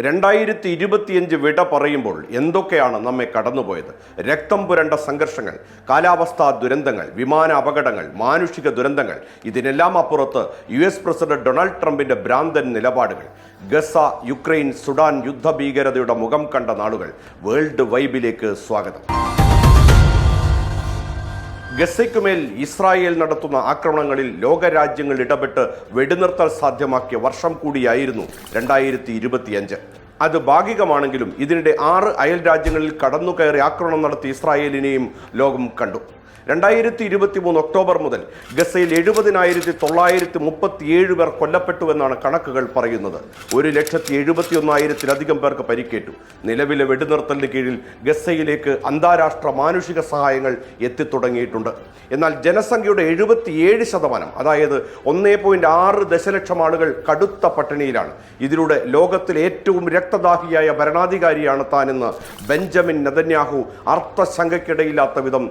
രണ്ടായിരത്തി ഇരുപത്തിയഞ്ച് വിട പറയുമ്പോൾ എന്തൊക്കെയാണ് നമ്മെ കടന്നുപോയത്? രക്തം പുരണ്ട സംഘർഷങ്ങൾ കാലാവസ്ഥാ ദുരന്തങ്ങൾ വിമാന അപകടങ്ങൾ മാനുഷിക ദുരന്തങ്ങൾ ഇതിനെല്ലാം അപ്പുറത്ത് യു എസ് പ്രസിഡന്റ് ഡൊണാൾഡ് ട്രംപിന്റെ ഭ്രാന്തൻ നിലപാടുകൾ ഗസ യുക്രൈൻ സുഡാൻ യുദ്ധഭീകരതയുടെ മുഖം കണ്ട നാളുകൾ. വേൾഡ് വൈബിലേക്ക് സ്വാഗതം. ഗസയ്ക്കുമേൽ ഇസ്രായേൽ നടത്തുന്ന ആക്രമണങ്ങളിൽ ലോകരാജ്യങ്ങൾ ഇടപെട്ട് വെടിനിർത്തൽ സാധ്യമാക്കിയ വർഷം കൂടിയായിരുന്നു രണ്ടായിരത്തി ഇരുപത്തിയഞ്ച് അത് ഭാഗികമാണെങ്കിലും ഇതിനിടെ ആറ് അയൽ രാജ്യങ്ങളിൽ കടന്നുകയറി ആക്രമണം നടത്തി ഇസ്രായേലിനെയും ലോകം കണ്ടു. രണ്ടായിരത്തി ഇരുപത്തി മൂന്ന് ഒക്ടോബർ മുതൽ ഗസയിൽ എഴുപതിനായിരത്തി തൊള്ളായിരത്തി മുപ്പത്തിയേഴ് പേർ കൊല്ലപ്പെട്ടുവെന്നാണ് കണക്കുകൾ പറയുന്നത്. ഒരു ലക്ഷത്തി എഴുപത്തി ഒന്നായിരത്തിലധികം പേർക്ക് പരിക്കേറ്റു. നിലവിലെ വെടിനിർത്തലിന് കീഴിൽ ഗസയിലേക്ക് അന്താരാഷ്ട്ര മാനുഷിക സഹായങ്ങൾ എത്തിത്തുടങ്ങിയിട്ടുണ്ട്. എന്നാൽ ജനസംഖ്യയുടെ എഴുപത്തിയേഴ് ശതമാനം അതായത് ഒന്നേ പോയിന്റ് ആറ് ദശലക്ഷം ആളുകൾ കടുത്ത പട്ടിണിയിലാണ്. ഇതിലൂടെ ലോകത്തിലെ ഏറ്റവും രക്തദാഹിയായ ഭരണാധികാരിയാണ് താനെന്ന് ബെഞ്ചമിൻ നെതന്യാഹു അർത്ഥശങ്കയ്ക്കിടയില്ലാത്ത വിധം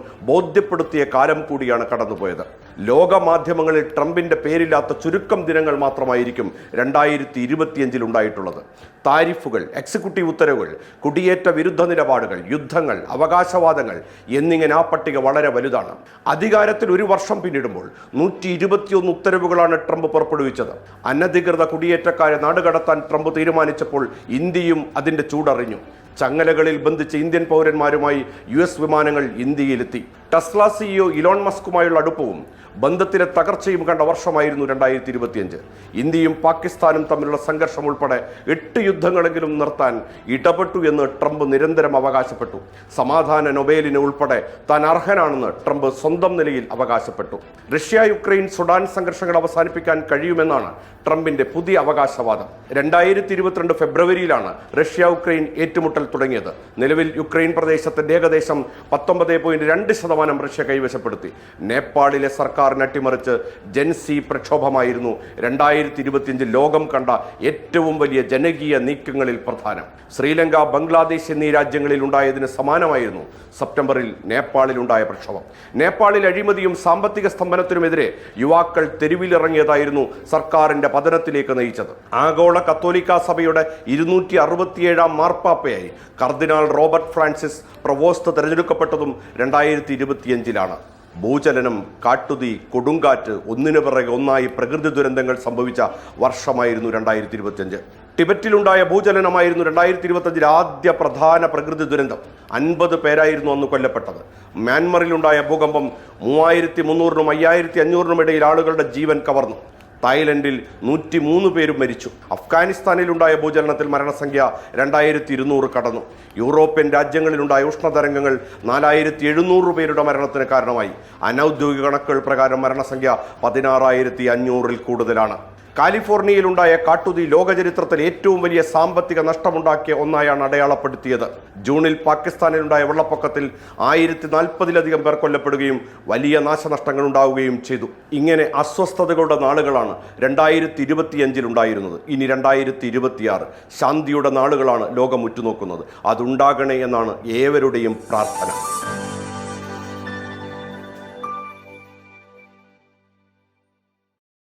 ബോധ്യപ്പെടുത്തിയ കാലം കൂടിയാണ് കടന്നുപോയത്. ലോക മാധ്യമങ്ങളിൽ ട്രംപിന്റെ പേരില്ലാത്ത ചുരുക്കം ദിനങ്ങൾ മാത്രമായിരിക്കും രണ്ടായിരത്തി ഇരുപത്തിയഞ്ചിൽ ഉണ്ടായിട്ടുള്ളത്. താരിഫുകൾ എക്സിക്യൂട്ടീവ് ഉത്തരവുകൾ കുടിയേറ്റ വിരുദ്ധ നിലപാടുകൾ യുദ്ധങ്ങൾ അവകാശവാദങ്ങൾ എന്നിങ്ങനെ ആ പട്ടിക വളരെ വലുതാണ്. അധികാരത്തിൽ ഒരു വർഷം പിന്നിടുമ്പോൾ നൂറ്റി ഇരുപത്തിയൊന്ന് ഉത്തരവുകളാണ് ട്രംപ് പുറപ്പെടുവിച്ചത്. അനധികൃത കുടിയേറ്റക്കാരെ നാടുകടത്താൻ ട്രംപ് തീരുമാനിച്ചപ്പോൾ ഇന്ത്യയും അതിന്റെ ചൂടറിഞ്ഞു. ചങ്ങലകളിൽ ബന്ധിച്ച് ഇന്ത്യൻ പൗരന്മാരുമായി യു വിമാനങ്ങൾ ഇന്ത്യയിലെത്തി. ടെസ്ല സിഇഒ ഇലോൺ മസ്കുമായുള്ള അടുപ്പവും ബന്ധത്തിലെ തകർച്ചയും കണ്ട വർഷമായിരുന്നു രണ്ടായിരത്തി ഇരുപത്തിയഞ്ച് ഇന്ത്യയും പാകിസ്ഥാനും തമ്മിലുള്ള സംഘർഷം ഉൾപ്പെടെ എട്ട് യുദ്ധങ്ങളെങ്കിലും നിർത്താൻ ഇടപെട്ടു എന്ന് ട്രംപ് നിരന്തരം അവകാശപ്പെട്ടു. സമാധാന നൊബേലിന് ഉൾപ്പെടെ താൻ അർഹനാണെന്ന് ട്രംപ് സ്വന്തം നിലയിൽ അവകാശപ്പെട്ടു. റഷ്യ യുക്രൈൻ സുഡാൻ സംഘർഷങ്ങൾ അവസാനിപ്പിക്കാൻ കഴിയുമെന്നാണ് ട്രംപിന്റെ പുതിയ അവകാശവാദം. രണ്ടായിരത്തി ഇരുപത്തിരണ്ട് ഫെബ്രുവരിയിലാണ് റഷ്യ യുക്രൈൻ ഏറ്റുമുട്ടൽ തുടങ്ങിയത്. നിലവിൽ യുക്രൈൻ പ്രദേശത്തിന്റെ ഏകദേശം പത്തൊമ്പത് പോയിന്റ് രണ്ട് ശതമാനം റഷ്യ കൈവശപ്പെടുത്തി. നേപ്പാളിലെ സർക്കാരിനെ അട്ടിമറിച്ച് ജൻസി പ്രക്ഷോഭമായിരുന്നു. രണ്ടായിരത്തി ഇരുപത്തിയഞ്ച് ലോകം കണ്ട ഏറ്റവും വലിയ ജനകീയ നീക്കങ്ങളിൽ പ്രധാനം. ശ്രീലങ്ക ബംഗ്ലാദേശ് എന്നീ രാജ്യങ്ങളിൽ ഉണ്ടായതിന് സമാനമായിരുന്നു സെപ്റ്റംബറിൽ നേപ്പാളിൽ ഉണ്ടായ പ്രക്ഷോഭം. നേപ്പാളിൽ അഴിമതിയും സാമ്പത്തിക സ്തംഭനത്തിനുമെതിരെ യുവാക്കൾ തെരുവിലിറങ്ങിയതായിരുന്നു സർക്കാരിന്റെ പതനത്തിലേക്ക് നയിച്ചത്. ആഗോള കത്തോലിക്ക സഭയുടെ ഇരുന്നൂറ്റി അറുപത്തിയേഴാം മാർപ്പാപ്പയായി കർദിനാൾ റോബർട്ട് ഫ്രാൻസിസ് പ്രവോസ്ത് തെരഞ്ഞെടുക്കപ്പെട്ടതും രണ്ടായിരത്തി ഇരുപത്തിയഞ്ചിലാണ് ഭൂചലനം കാട്ടുതീ കൊടുങ്കാറ്റ് ഒന്നിനു പിറകെ ഒന്നായി പ്രകൃതി ദുരന്തങ്ങൾ സംഭവിച്ച വർഷമായിരുന്നു രണ്ടായിരത്തി ഇരുപത്തിയഞ്ച് ടിബറ്റിലുണ്ടായ ഭൂചലനമായിരുന്നു രണ്ടായിരത്തി ഇരുപത്തഞ്ചിലെ ആദ്യ പ്രധാന പ്രകൃതി ദുരന്തം. അൻപത് പേരായിരുന്നു അന്ന് കൊല്ലപ്പെട്ടത്. മ്യാൻമറിലുണ്ടായ ഭൂകമ്പം മൂവായിരത്തി മുന്നൂറിനും അയ്യായിരത്തി അഞ്ഞൂറിനും ഇടയിൽ ആളുകളുടെ ജീവൻ കവർന്നു. തായ്ലൻഡിൽ നൂറ്റി മൂന്ന് പേരും മരിച്ചു. അഫ്ഗാനിസ്ഥാനിലുണ്ടായ ഭൂചലനത്തിൽ മരണസംഖ്യ രണ്ടായിരത്തി ഇരുന്നൂറ് കടന്നു. യൂറോപ്യൻ രാജ്യങ്ങളിലുണ്ടായ ഉഷ്ണതരംഗങ്ങൾ നാലായിരത്തി എഴുന്നൂറ് പേരുടെ മരണത്തിന് കാരണമായി. അനൗദ്യോഗിക കണക്കുകൾ പ്രകാരം മരണസംഖ്യ പതിനാറായിരത്തി അഞ്ഞൂറിൽ കൂടുതലാണ്. കാലിഫോർണിയയിലുണ്ടായ കാട്ടുതീ ലോകചരിത്രത്തിൽ ഏറ്റവും വലിയ സാമ്പത്തിക നഷ്ടമുണ്ടാക്കിയ ഒന്നായാണ് അടയാളപ്പെടുത്തിയത്. ജൂണിൽ പാകിസ്ഥാനിലുണ്ടായ വെള്ളപ്പൊക്കത്തിൽ ആയിരത്തി നാൽപ്പതിലധികം പേർ കൊല്ലപ്പെടുകയും വലിയ നാശനഷ്ടങ്ങൾ ഉണ്ടാവുകയും ചെയ്തു. ഇങ്ങനെ അസ്വസ്ഥതകളുടെ നാളുകളാണ് രണ്ടായിരത്തി ഇരുപത്തിയഞ്ചിലുണ്ടായിരുന്നത് ഇനി രണ്ടായിരത്തി ഇരുപത്തിയാറ് ശാന്തിയുടെ നാളുകളാണ് ലോകം ഉറ്റുനോക്കുന്നത്. അതുണ്ടാകണേ എന്നാണ് ഏവരുടെയും പ്രാർത്ഥന.